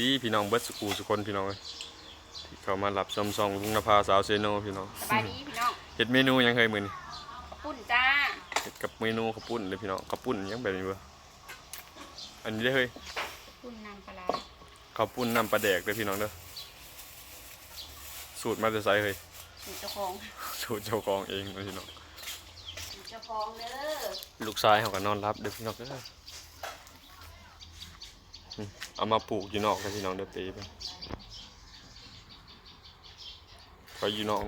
ดีพี่น้องเบิดสุกูสุคนพี่น้องเอ้ยที่เขามารับชมซองลุงนภาสาวเซโนพี่น้องสบายดีพี่น้องเฮ็ดเมนูหยังเคยมื้อนี้ขอบปุ่นจ้าเฮ็ดกับเมนูข้าวปุ้นเลยพี่น้องข้าวปุ้นหยังแบบนี้บ่อันนี้ได้อเฮ้ยปุ่นนางปลาร้าข้าวปุ้นน้ำปลาแดกเลยพี่น้องเด้อสูตรมาแต่ไสเฮ้ยสูตรเจ้าของสูตรเจ้าของเองเลยพี่น้องสูตรเจ้าของเด้อลูกชายเขาก็นอนรับเด้อพี่น้องเด้ออืม เอามาปลูกอยู่นอกเลยพี่น้องเด้อเปไปไปอยู่นอก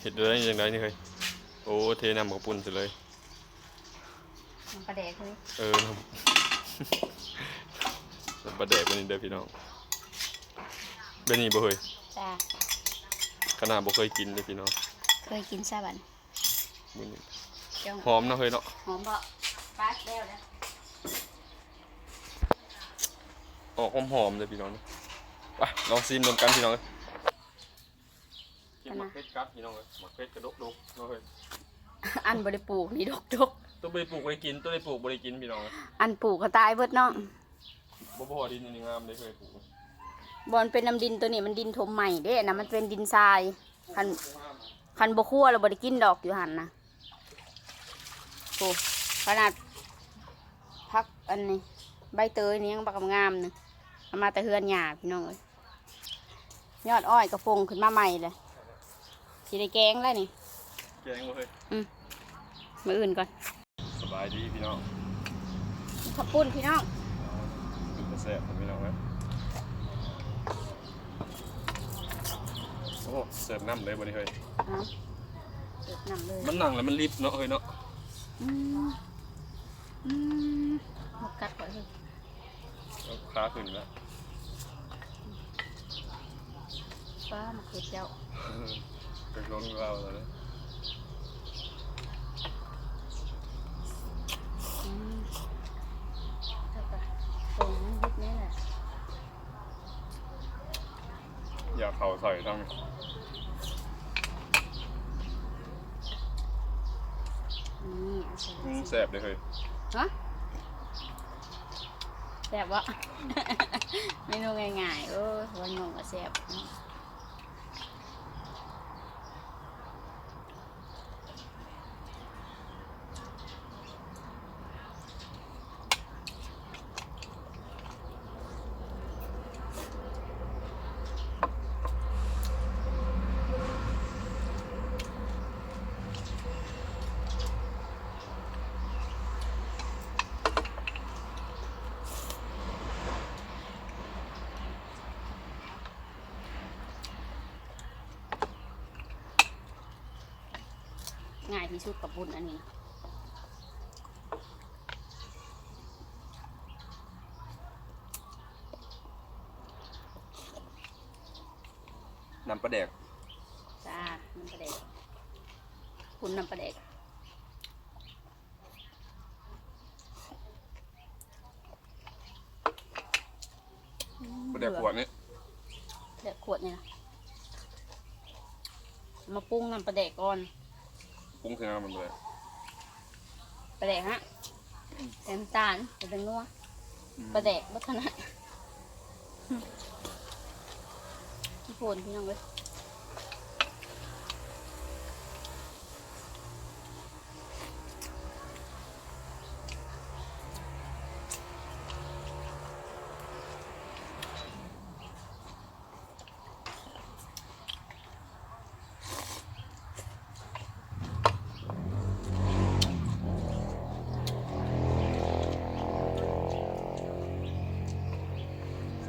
เห็ดได้ยังไงนี่เคยโอ้เทน้ำกับปุ่นเสร็จเลยนางปลาแดกเลยเออน้ำน้ำปลาแดกวันนี้เด้อพี่น้องเป็นนี่บ่เคยจ้าขนาดบ่เคยกินเลยพี่น้องเคยกินซะบันมื้อนี้เจ้าหอมเนาะเคยเนาะหอมบ่ปลาแล้วนะ ออกหอมๆเลยพี่น้องไปลองซิมรวมกันพี่น้องเลยกินมะเขือกัดพี่น้องเลยมะเขือกระดกดกๆเนาะเฮ้ยอันบ่ได้ปลูกนี่ดกดกตัวไปปลูกไปกินตัวไปปลูกบ่ไปกินพี่น้องเลยอันปลูกก็ตายเบิดเนาะบ่พอดินนี่งามเลยเคยปลูกบอนเป็นน้ำดินตัวนี้มันดินถมใหม่เด้นะมันเป็นดินทรายคันคันบ่คั่วแล้วบ่ได้กินดอกอยู่หั่นนะโอ้ขนาดพักอันนี้ใบเตยนี่ยังบักงามๆนึงเอา มาแต่เฮือนหญ้าพี่น้องเอ้ยยอดอ้อยกระฟงขึ้นมาใหม่เลยสิได้แกงแล้วนี่แกงบ่เฮ้ยมื้ออื่นก่อน สบายดีพี่น้องขอบคุณพี่น้องกินกระแซ่บครับพี่น้องเลยโอ้เสิร์ฟน้ำเลยบ่นี่เฮ้ยอะเสิร์ฟน้ำเลยมันนั่งแล้วมันรีบเนาะเฮ้ยเนาะอืมอืมหมกกัดก่อนเลยเอา ขาขึ้นแล้วป้ามาเก็บเจ้าเป็นลงเราแล้วนะอืมเท่ากับตรงนั้นยึดนี่แหละอย่าเข่าใส่ทั้งนี่เอาใส่อืมแซ่บเลยเฮ้ยฮะ แซ่บวะเมนูง่ายๆโออวันงงก็แซ่บเนาะ ที่สุดกับบุญอันนี้น้ำปลาแดกจ้าน้ำปลาแดกคุณน้ำปลาแดกปลาแดกขวดนี่เด็กขวดนี่นะมาปรุงน้ำปลาแดกก่อนปรุ งเครื่องมันเลยปลาแดกฮะใส่น้ำตาลใส่แตงนัวปลาแดกบัตนะพี่โฟนพี่น้องเลย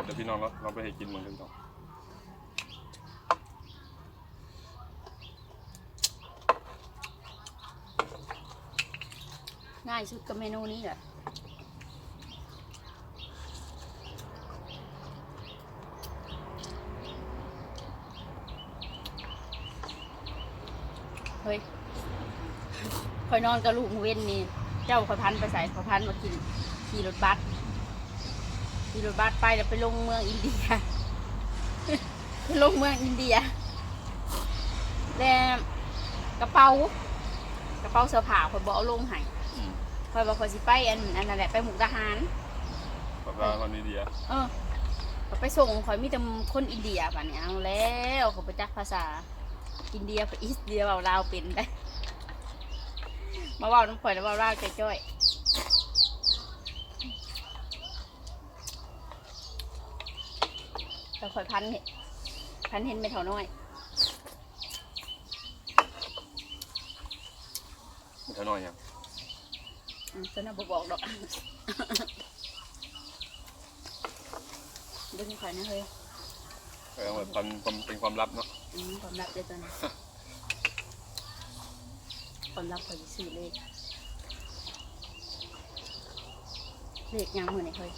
บเดี๋ยวพี่น้องเราเราไปให้กินเหมือนกันต่อง่ายสุดกับเมนูนี้แหละเฮ้ยคอยนอนกับลูกเว้นนี่ เจ้าคอยพันไปใส่คอยพันมากินขี่รถบัส ขี่รถบัสไปแล้วไปลงเมืองอินเดียไปลงเมืองอินเดียแล้วกระเป๋ากระเป๋าเสื้อผ้าคอยบอกเอาลงให้คอยบอกคอยสิไปอันอันนั้นแหละไปหมุกทหารภาษาคนอินเดีย เออเขาไปส่งข่อยมีแต่คนอินเดียป่ะเนี่ยเอาแล้วเขาไปจักภาษา อินเดียไปอิสเดียเบาลาวเป็นได้มาเว่าน้ำข่อยแล้วเบาลาวจ้อย ๆแต่ข่อยพันเห็นพันเห็นไม่เท่าน้อยมันเท่าน้อยยังอืมตัวน่ะบบอกดอกดึงข่อยนะเฮ้ยเออมันเป็นความเป็นความลับเนาะอืมความลับเลยตัวนี้ความลับข่อยสิซื้อเลขเลขยังมือไหนเฮ้ย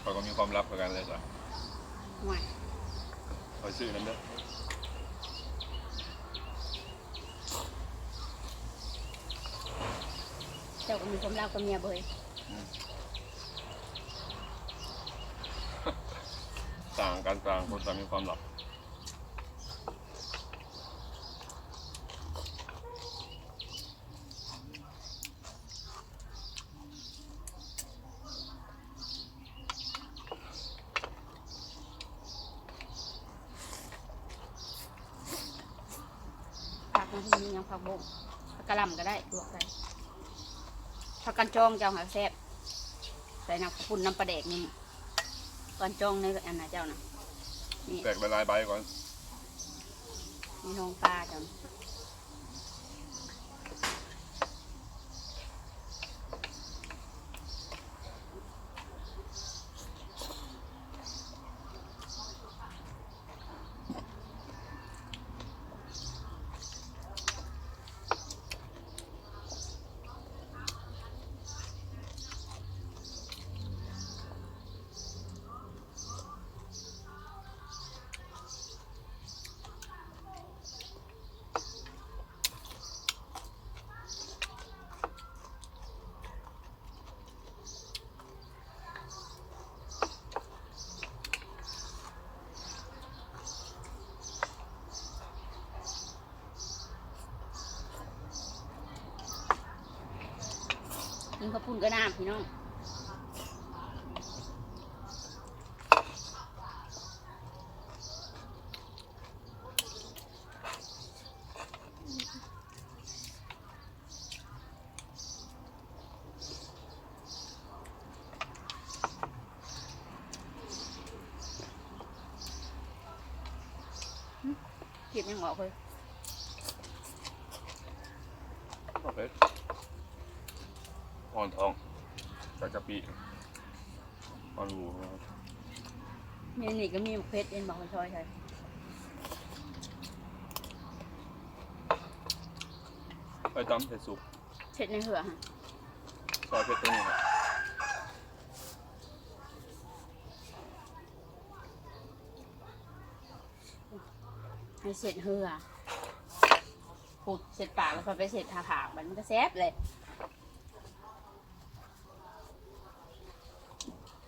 เขาก็มีความลับเหมือนกันเลยจ้ะห่วยคอยซื้อนั่นเด้อเจ้าก็มีความลับกับเมียเบยต่างกันต่างคนต่างมีความลับ มันมียังผักบงผักกะหล่ำก็ได้ลวกได้ผักกันจองเจ้าหาแซ่บใส่น้ำข้าวปุ้นน้ำปลาแดกนี่กันจองในอันน่ะเจ้าน่ะนี่แตกละลายใบก่อนนี่น้องปลาเจ้า ข้าวปุ้นก็น้ำพี่น้องเก็บยังออกเลย ประเภท อ่อนทองจากกะปิอ่อนหมูนะครับมีนี่ก็มีหมกเพชรเอ็นบอกคนชอยใช่ไปตำใส่สุกเช็ดในเหือฮะซอยเพชรตรงนี้ครับให้เสร็จเหือปุดเสร็จปากแล้วก็ไปเสร็จทาผากมันก็แซ่บเลย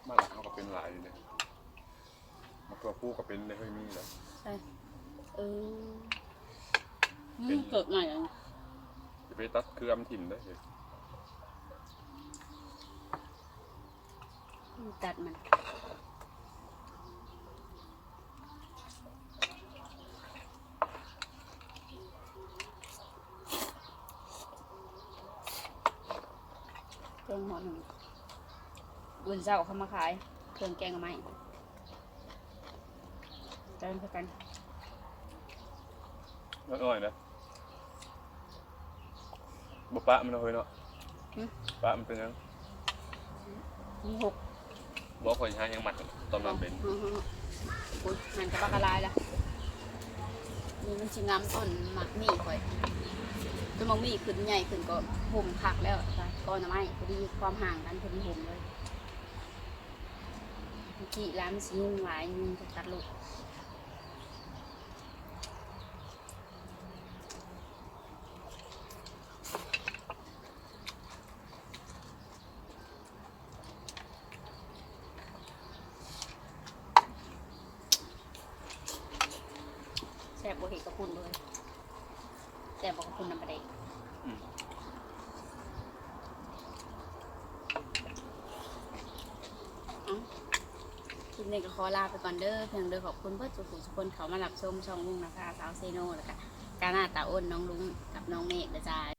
บ้าน เขาก็เป็นหลายอยู่เนี่ยมาตัวผู้ก็เป็นได้ค่อยมีแล้วเอออืมเกิดใหม่แล้วจะไปตัดเครือมถิ่มได้เลยตัดมันเครื่องหมอหนึ่งอุ่นเจ้าเขามาขาย เครื่องแกงไม้เติมไปกันน้อยๆนะบ่ปะมันเอาเฮ้ยเนาะปะมันเป็นยังมีหกบ่คอยหายังหมัดตอนนั้นเป็นอื้อหืออุ้ยมันกระบะกระลายละนี่มันชิงามต้นหมักมีข่อยต้นหมักมีขึ้นใหญ่ขึ้นก็ห่มคักแล้วจ้ะก้อนไม้พอดีความห่างกันพอดีห่มเลยเมื่อกี้ร้านมันสีหลายยุ่งจะตัดลูกแซ่บบ่เห็ดกระพุนเลยแซ่บบ่กระพุนน้ำปลาเด็ก อืม ค ลิปนี้ก็ขอลาไปก่อนเด้อเพียงเด้อขอบคุณเพื่อนสุขุสุคนเขามารับชมช่องลุงนะคะสาวเซโนแล้วก็กาหน้าตาอ้นน้องลุงกับน้องเมฆนะจ๊ะ